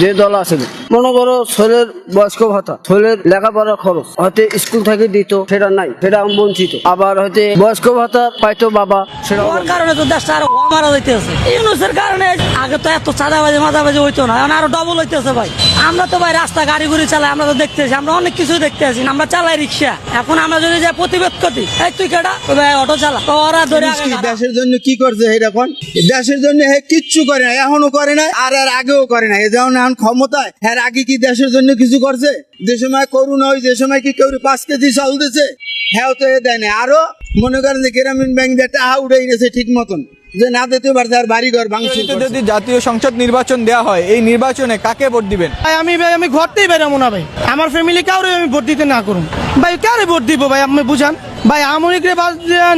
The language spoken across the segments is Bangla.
যে দল আছে মনে করো ছেলের বয়স্ক ভাতা ছেলের লেখাপড়ার খরচ হয়তো স্কুল থেকে দিত সেটা নাই সেটা আমি বঞ্চিত। আবার হয়তো বয়স্ক ভাতা পাইতো বাবা সেটা কারণে তো দেশটা আরও মারা যাইতেছে ইউনুসের কারণে আগে তো এত চাঁদাবাজি মাদাবাজি হইতো না এখন আরও ডবল হইতেছে ভাই। আমরা তো ভাই রাস্তা গাড়ি গুড়ি চালাই আমরা তো দেখতেছি আমরা অনেক কিছু দেখতে আছি আমরা চালাই রিক্সা। এখন আমরা যদি যাই প্রতিবাদ করি এই তুই কেটা ভাই অটো চালা। তো ওরা ধরে। দেশের জন্য কি করছে এটা কোন দেশের জন্য হে কিচ্ছু করে না এখনও করে না আর আর আগেও করে না এ যেমন এখন ক্ষমতায় হ্যাঁ আগে কি দেশের জন্য কিছু করছে? যে সময় করুণা ওই যে সময় কি কেউ পাঁচ কেজি চাল দিছে? হ্যাঁ তো এ দেয় না আরও মনে করেন যে গ্রামীণ ব্যাংক দিয়ে টাকা উঠে গেছে ঠিক মতন। যে না দিতে পারছে আর বাড়ি ঘর করছে। যদি জাতীয় সংসদ নির্বাচন দেওয়া হয় এই নির্বাচনে কাকে ভোট দিবেন? ভাই আমি ভাই আমি ঘরতেই বেরাবো না ভাই। আমার ফ্যামিলি কাউরে আমি ভোট দিতে না করুন ভাই কারে ভোট দিব ভাই আপনি বুঝান? ভাই আমরিক রে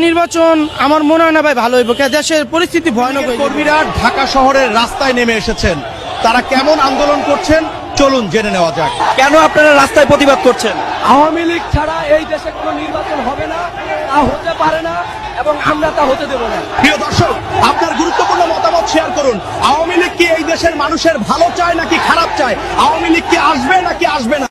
নির্বাচন আমার মনে হয় না ভাই ভালো হইব। কে দেশের পরিস্থিতি ভয়ানক। কর্মীরা ঢাকা শহরের রাস্তায় নেমে এসেছেন। তারা কেমন আন্দোলন করছেন? চলুন জেনে নেওয়া যাক। কেন আপনারা রাস্তায় প্রতিবাদ করছেন? আওয়ামী লীগ ছাড়া এই দেশে কোনো নির্বাচন হবে না তা হতে পারে না এবং আমরা তা হতে দেব না। প্রিয় দর্শক আপনার গুরুত্বপূর্ণ মতামত শেয়ার করুন। আওয়ামী লীগ কি এই দেশের মানুষের ভালো চায় নাকি খারাপ চায়? আওয়ামী লীগ কি আসবে নাকি আসবে না?